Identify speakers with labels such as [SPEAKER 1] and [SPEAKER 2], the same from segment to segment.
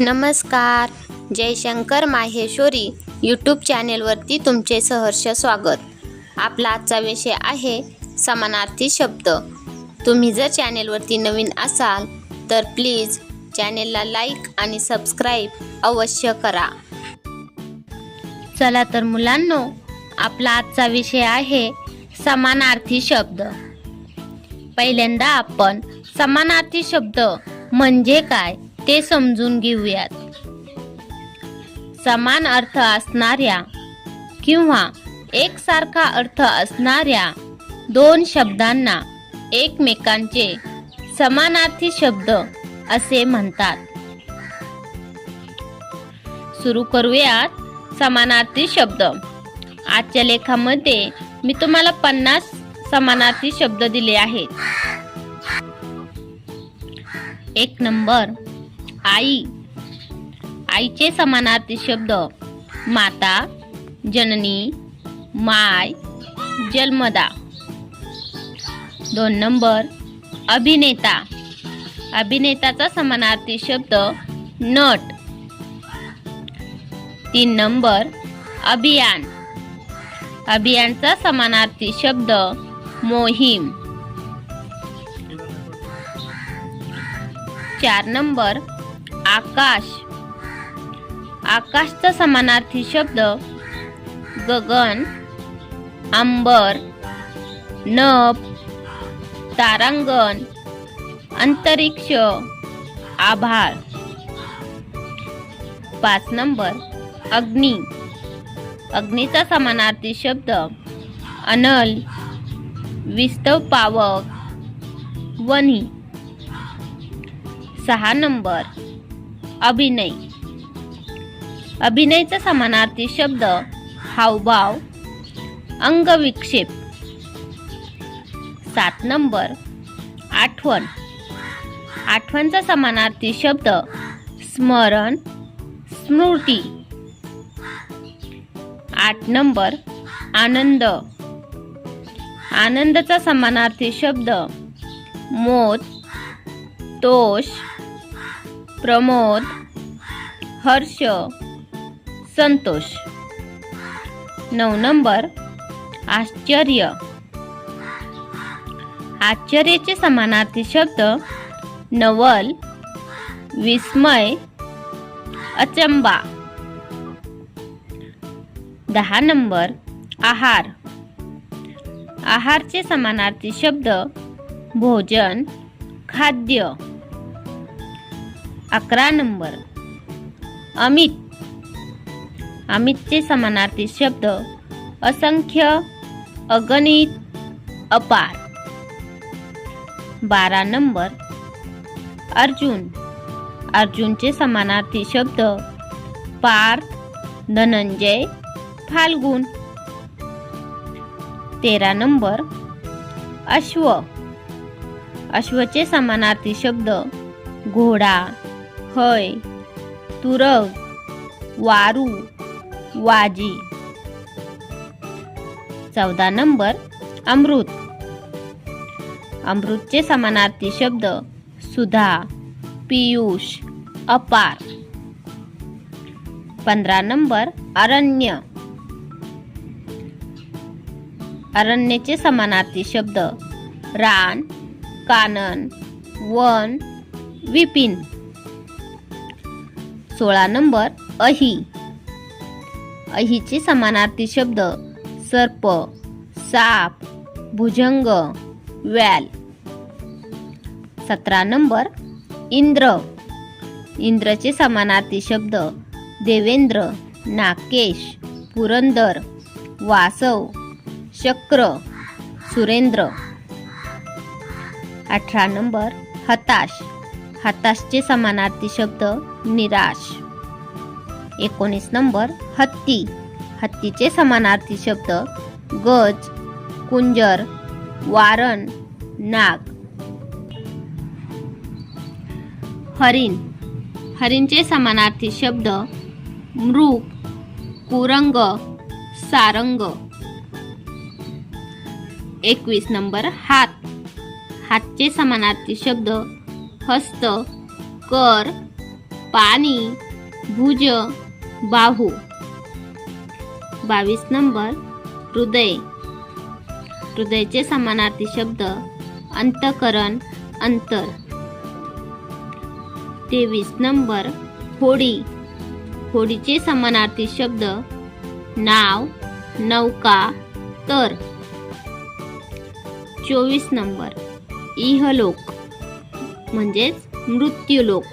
[SPEAKER 1] नमस्कार. जयशंकर माहेश्वरी यूट्यूब चॅनेलवरती तुमचे सहर्ष स्वागत. आपला आजचा विषय आहे समानार्थी शब्द. तुम्ही जर चॅनेलवरती नवीन असाल तर प्लीज चॅनेलला लाईक आणि सबस्क्राईब अवश्य करा. चला तर मुलांनो आपला आजचा विषय आहे समानार्थी शब्द. पहिल्यांदा आपण समानार्थी शब्द म्हणजे काय? ते समजून घेऊयात. समान अर्थ असणाऱ्या किंवा एकसारखा अर्थ असणाऱ्या दोन शब्दांना एकमेकांचे समानार्थी शब्द असे म्हणतात. सुरू करूयात समानार्थी शब्द. आजच्या लेखामध्ये मी तुम्हाला पन्नास समानार्थी शब्द दिले आहेत. एक नंबर. आई. आईचे समानार्थी शब्द माता जननी माय जन्मदा. दोन नंबर अभिनेता. अभिनेताचा समानार्थी शब्द नट. तीन नंबर अभियान. अभियानचा समानार्थी शब्द मोहीम. चार नंबर आकाश. आकाशचा समानार्थी शब्द गगन आंबर नभ तारांगण अंतरिक्ष आभाळ. पाच नंबर अग्नी. अग्नीचा समानार्थी शब्द अनल विस्तव पावक वनी सहा नंबर अभिनय. अभिनयचा समानार्थी शब्द हावभाव अंगविक्षेप. सात नंबर आठवण. आठवणचा समानार्थी शब्द स्मरण स्मृती. आठ नंबर आनंद. आनंदाचा समानार्थी शब्द मोद तोष. प्रमोद हर्ष संतोष. नऊ नंबर आश्चर्य. आश्चर्याचे समानार्थी शब्द नवल विस्मय अचंबा. दहा नंबर आहार. आहारचे समानार्थी शब्द भोजन खाद्य. अकरा नंबर. अमित. अमितचे समानार्थी शब्द असंख्य अगणित अपार. बारा नंबर. अर्जुन. अर्जुनचे समानार्थी शब्द पार्थ धनंजय फाल्गुन. तेरा नंबर. अश्व. अश्वचे समानार्थी शब्द घोडा. हय. तुरग वारू वाजी. चौदा नंबर अमृत. अमृतचे समानार्थी शब्द सुधा पियुष अपार. पंधरा नंबर अरण्य. अरण्याचे समानार्थी शब्द रान कानन वन विपिन. सोळा नंबर अही. अहीचे समानार्थी शब्द सर्प साप भुजंग व्याल. सतरा नंबर इंद्र. इंद्रचे समानार्थी शब्द देवेंद्र नाकेश पुरंदर वासव चक्र सुरेंद्र. अठरा नंबर हताश. हताशचे समानार्थी शब्द निराश. एकोणीस नंबर हत्ती. हत्तीचे समानार्थी शब्द गज कुंजर वारण नाग. हरिण. हरिणचे समानार्थी शब्द मृग कुरंग सारंग. एकवीस नंबर हात. हातचे समानार्थी शब्द हस्त कर पाणी भुज बाहू. बावीस नंबर हृदय. हृदयचे समानार्थी शब्द अंतकरण अंतर. तेवीस नंबर होडी. होडीचे समानार्थी शब्द नाव नौका तर. चोवीस नंबर इहलोक. म्हणजेच मृत्यूलोक.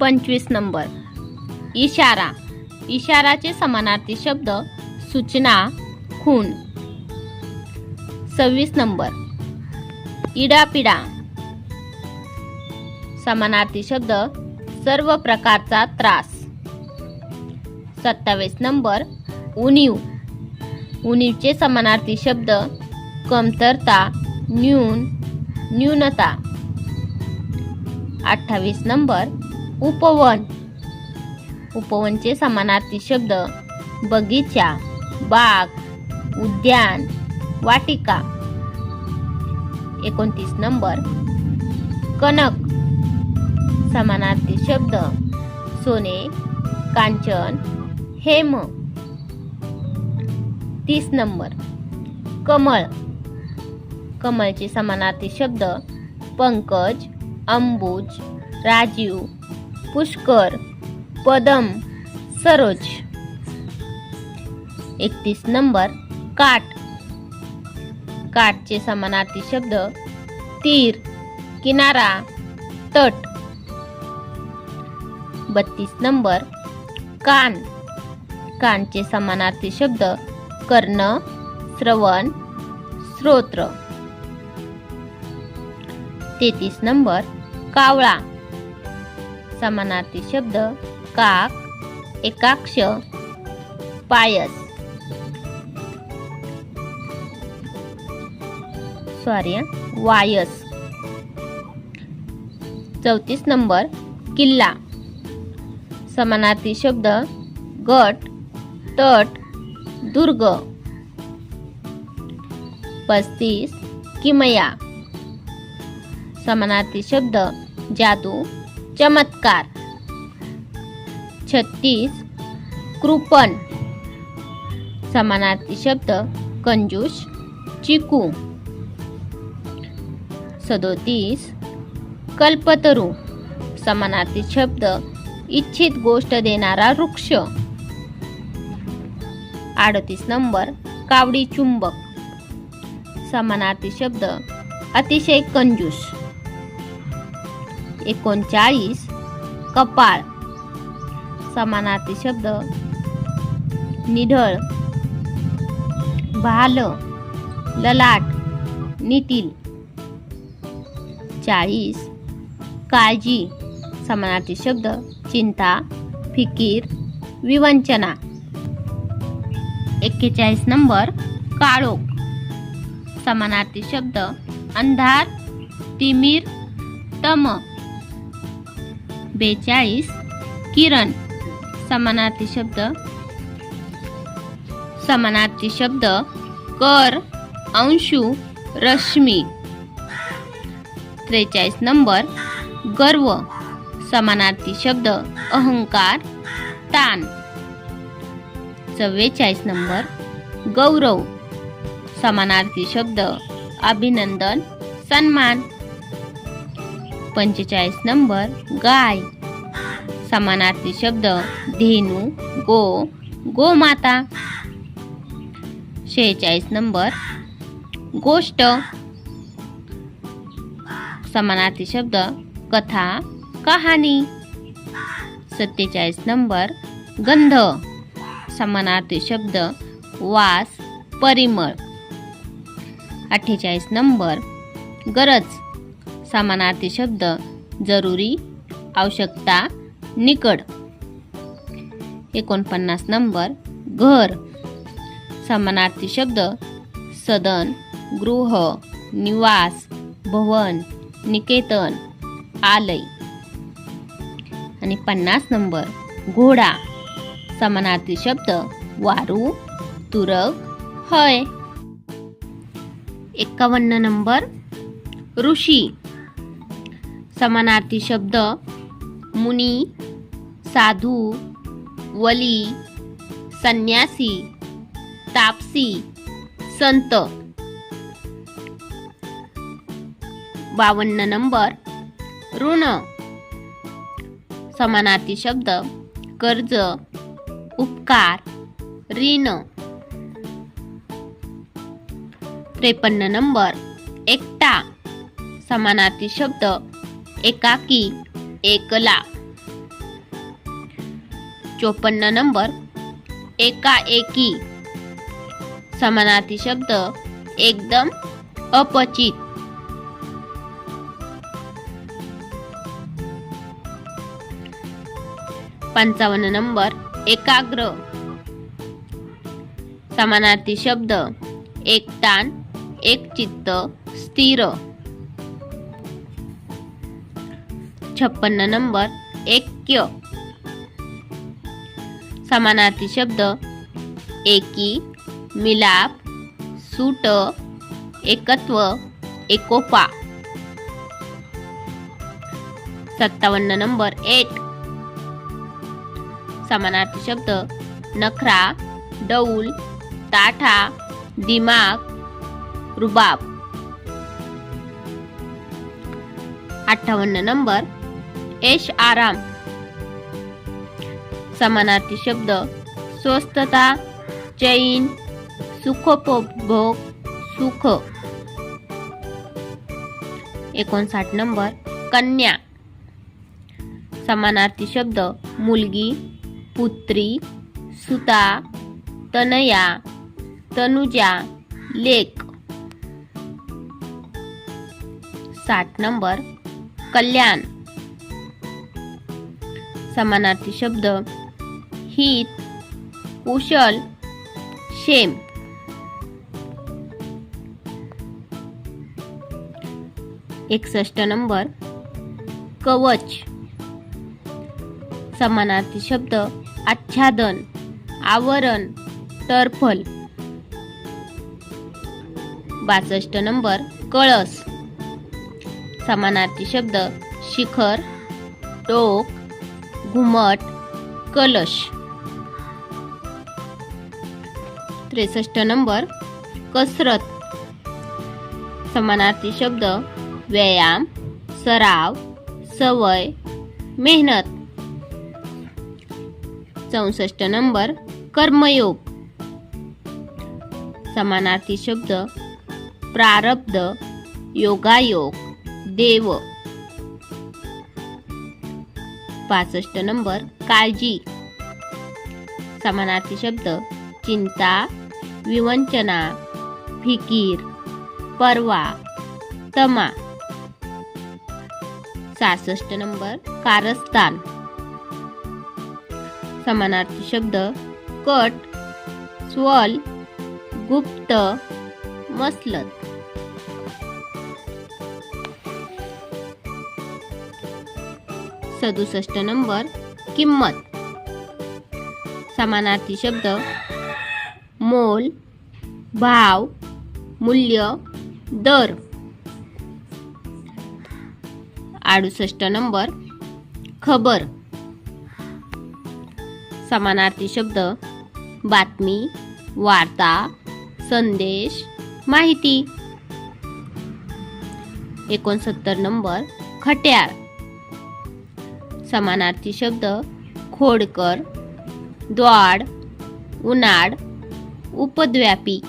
[SPEAKER 1] पंचवीस नंबर. इशारा. इशाराचे समानार्थी शब्द सूचना खून. सव्वीस नंबर. इडापिडा. समानार्थी शब्द सर्व प्रकारचा त्रास. सत्तावीस नंबर उणीव. उणीवचे समानार्थी शब्द कमतरता न्यून न्यूनता. अठ्ठावीस नंबर उपवन. उपवनचे समानार्थी शब्द बगीचा बाग उद्यान वाटिका. एकोणतीस नंबर कनक समानार्थी शब्द. सोने कांचन हेम. तीस नंबर. कमळ. कमळचे समानार्थी शब्द पंकज अंबुज राजीव पुष्कर पदम सरोज. एकतीस नंबर. काट काटचे समानार्थी शब्द तीर किनारा तट. बत्तीस नंबर. कान. कानचे समानार्थी शब्द कर्ण श्रवण स्रोत्र. तेहतीस नंबर कावळा. समानार्थी शब्द काक एकाक्ष पायस. सॉरी वायस. चौतीस नंबर किल्ला. समानार्थी शब्द गट तट दुर्ग. पस्तीस किमया. समानार्थी शब्द जादू चमत्कार. छत्तीस कृपण. समानार्थी शब्द कंजूस चिकू. सदोतीस कल्पतरू. समानार्थी शब्द इच्छित गोष्ट देणारा वृक्ष. अडतीस नंबर कावडी चुंबक. समानार्थी शब्द अतिशय कंजूस. एकोणचाळीस कपाळ. समानार्थी शब्द निढळ. भाल ललाट नितील. चाळीस काळजी. समानार्थी शब्द चिंता फिकीर विवंचना. एक्केचाळीस नंबर काळोख. समानार्थी शब्द अंधार तिमीर तम. बेचाळीस किरण. समानार्थी शब्द समानार्थी शब्द कर अंशु रश्मी. त्रेचाळीस नंबर गर्व. समानार्थी शब्द अहंकार तान चव्वेचाळीस नंबर गौरव. समानार्थी शब्द अभिनंदन सन्मान. पंचेचाळीस नंबर गाय. समानार्थी शब्द धेनू गो गोमाता. शेहेचाळीस नंबर गोष्ट. समानार्थी शब्द कथा. कहाणी. सत्तेचाळीस नंबर गंध. समानार्थी शब्द वास परिमळ. अठ्ठेचाळीस नंबर गरज. समानार्थी शब्द जरुरी आवश्यकता निकड. एकोणपन्नास नंबर घर. समानार्थी शब्द सदन गृह निवास भवन निकेतन आलय. आणि पन्नास नंबर घोडा. समानार्थी शब्द वारू तुरग हय. एक्कावन्न नंबर ऋषी. समानार्थी शब्द मुनी साधू वली संन्यासी तापसी संत. बावन्न नंबर ऋण. समानार्थी शब्द कर्ज उपकार ऋण. त्रेपन्न नंबर एकटा. समानार्थी शब्द एकाकी एकला. चोपन्न नंबर एकाएकी. समानार्थी शब्द एकदम अपचित. पंचावन्न नंबर एकाग्र. समानार्थी शब्द एकटान एक चित्त स्थिर. छप्पन्न नंबर ऐक्य. समानार्थी शब्द एकी मिलाप सूट एकत्व एकोपा. सत्तावन्न नंबर एट समानार्थी शब्द नखरा डौल ताठा दिमाग रुबाब. अठ्ठावन्न नंबर ऐश आराम. समानार्थी शब्द स्वस्थता चैन सुखोपभोग सुख. एकोणसाठ नंबर कन्या. समानार्थी शब्द मुलगी पुत्री सुता तनया तनुजा लेक. साठ नंबर कल्याण. समानार्थी शब्द हित कुशल शेम एकसष्ट नंबर कवच. समानार्थी शब्द आच्छादन आवरण टर्फल. बासष्ट नंबर कळस. समानार्थी शब्द शिखर टोक घुमट कलश. त्रेसष्ट नंबर कसरत. समानार्थी शब्द व्यायाम सराव सवय मेहनत. चौसष्ट नंबर कर्मयोग. समानार्थी शब्द प्रारब्ध योगायोग देव. पासष्ट नंबर काळजी. समानार्थी शब्द चिंता विवंचना फिकीर परवा तमा. सहासष्ट नंबर कारस्थान. समानार्थी शब्द. कट स्वल गुप्त मसलत. सदुसष्ट नंबर किंमत. समानार्थी शब्द. मोल भाव मूल्य दर. अडुसष्ट नंबर खबर. समानार्थी शब्द बातमी वार्ता संदेश माहिती. एकोणसत्तर नंबर खट्याळ. समानार्थी शब्द खोडकर द्वाड उन्हाड उपद्व्यापी.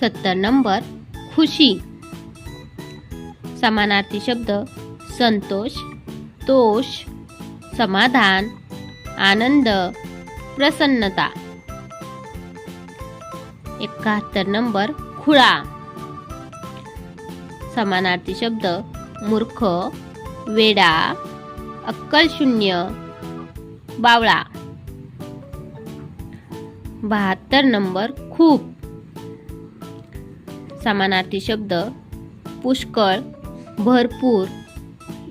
[SPEAKER 1] सत्तर नंबर खुशी. समानार्थी शब्द संतोष तोष समाधान आनंद प्रसन्नता. एकाहत्तर नंबर खुळा. समानार्थी शब्द मूर्ख वेडा अक्कलशून्य बावळा. बहात्तर नंबर खूप. समानार्थी शब्द पुष्कळ भरपूर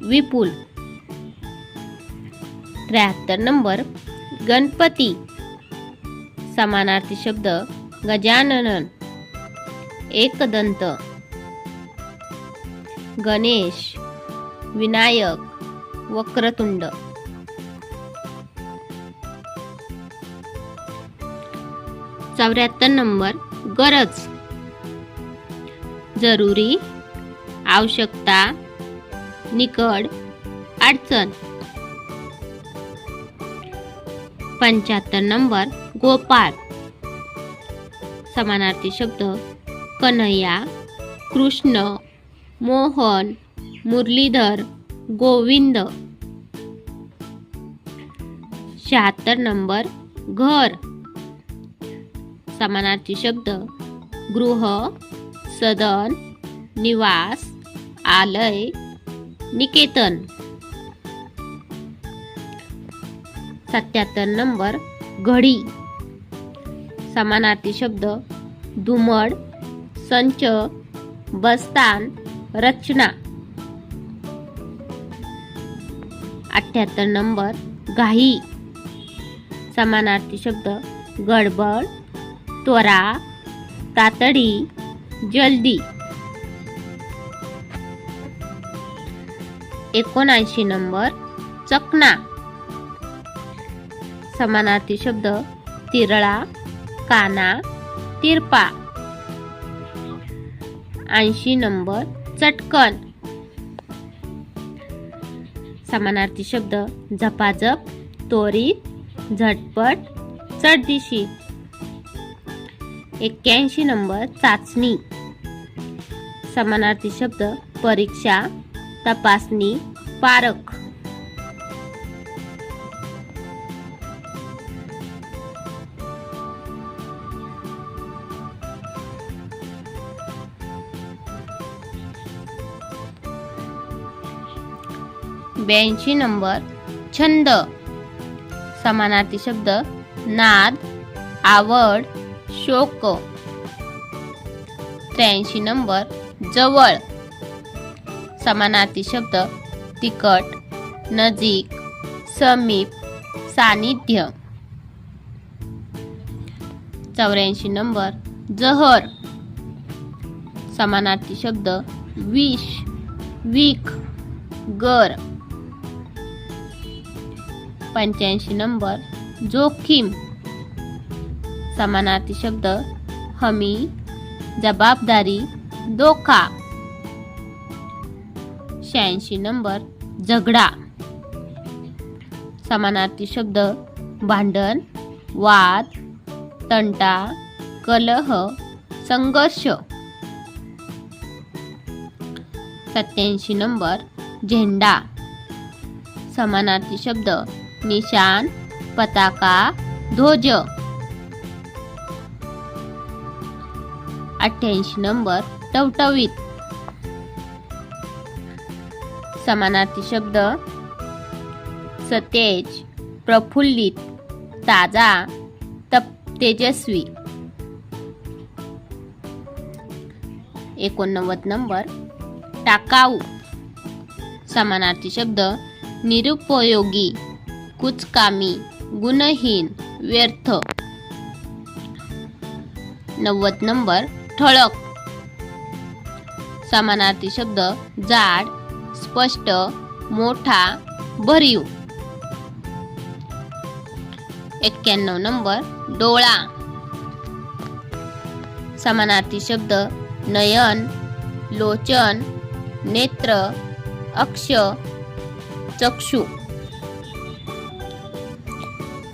[SPEAKER 1] विपुल. त्र्याहत्तर नंबर गणपती. समानार्थी शब्द गजानन. एकदंत. गणेश विनायक वक्रतुंड. चौऱ्याहत्तर नंबर गरज. जरुरी आवश्यकता निकड अडचण. पंच्याहत्तर नंबर गोपाळ. समानार्थी शब्द कन्हैया कृष्ण मोहन मुरलीधर गोविंद. शहात्तर नंबर घर. समानार्थी शब्द गृह सदन निवास आलय निकेतन. सत्याहत्तर नंबर घडी. समानार्थी शब्द दुमड संच बस्तान रचना. अठ्ठ्याहत्तर नंबर घाई. समानार्थी शब्द गडबड त्वरा तातडी जल्दी. एकोणऐंशी नंबर चकना. समानार्थी शब्द तिरळा काना तिरपा. ऐंशी नंबर चटकन. समानार्थी शब्द झपाझप त्वरित झटपट चढदिशी. एक्क्याऐंशी नंबर चाचणी. समानार्थी शब्द परीक्षा तपासणी पारख. ब्याऐंशी नंबर छंद. समानार्थी शब्द नाद आवड शोक. त्र्याऐंशी नंबर जवळ. समानार्थी शब्द तिखट नजीक समीप सानिध्य. चौऱ्याऐंशी नंबर जहर. समानार्थी शब्द विष विक गर. पंच्याऐंशी नंबर जोखीम. समानार्थी शब्द हमी जबाबदारी धोका. शहाऐंशी नंबर झगडा. समानार्थी शब्द भांडण वाद तंटा कलह संघर्ष. सत्याऐंशी नंबर झेंडा. समानार्थी शब्द निशान पताका ध्वज. अठ्ठ्याऐंशी नंबर टवटवीत. समानार्थी शब्द. सतेज प्रफुल्लित ताजा तप तेजस्वी. एकोणनव्वद नंबर टाकाऊ. समानार्थी शब्द निरुपयोगी. कुचकामी गुणहीन व्यर्थ. नव्वद नंबर ठळक. समानार्थी शब्द जाड स्पष्ट मोठा भरीव. एक्क्याण्णव नंबर डोळा. समानार्थी शब्द नयन लोचन नेत्र अक्ष चक्षु.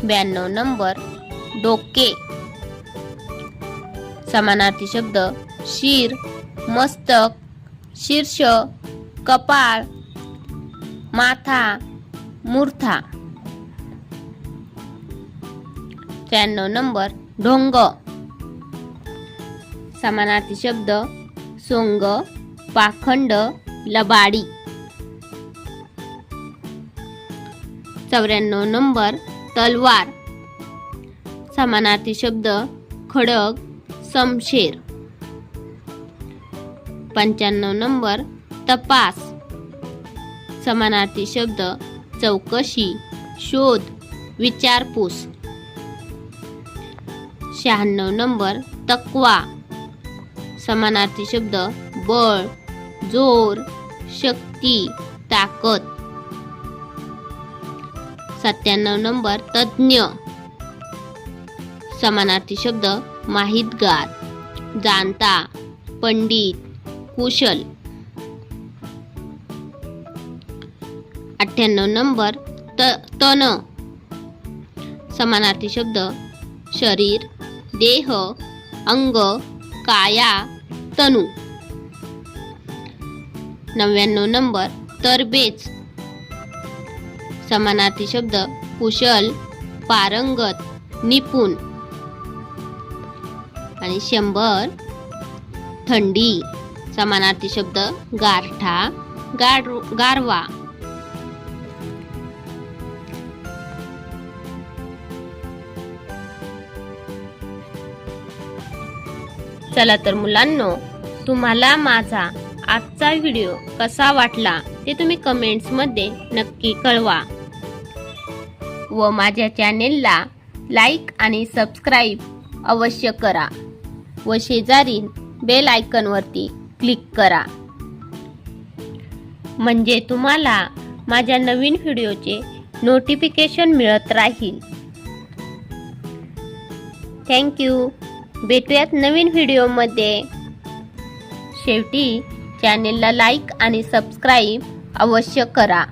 [SPEAKER 1] ब्याण्णव नंबर डोके. समानार्थी शब्द शिर मस्तक शीर्ष कपाळ माथा मूर्था. त्र्याण्णव नंबर ढोंग. समानार्थी शब्द सोंग पाखंड लबाडी. चौऱ्याण्णव नंबर तलवार. समानार्थी शब्द खडक समशेर. पंच्याण्णव नंबर तपास. समानार्थी शब्द चौकशी शोध विचारपूस. शहाण्णव नंबर तक्वा. समानार्थी शब्द बळ जोर शक्ती ताकद. सत्त्याण्णव नंबर तज्ज्ञ. समानार्थी शब्द माहितगार जाणता पंडित कुशल. अठ्ठ्याण्णव नंबर त तन समानार्थी शब्द शरीर देह अंग काया तनु. नव्याण्णव नंबर तरबेज. समानार्थी शब्द कुशल पारंगत निपुण. आणि शंभर थंडी समानार्थी शब्द गारठा गार गारवा. चला तर मुलांनो तुम्हाला माझा आजचा व्हिडिओ कसा वाटला ते तुम्ही कमेंट्समध्ये नक्की कळवा. व माझ्या चॅनेलला लाईक आणि सबस्क्राईब अवश्य करा व शेजारील बेल आयकनवरती क्लिक करा. म्हणजे तुम्हाला माझ्या नवीन व्हिडिओचे नोटिफिकेशन मिळत राहील. थँक्यू भेटूयात नवीन व्हिडिओमध्ये. शेवटी चॅनेलला लाईक आणि सबस्क्राईब अवश्य करा.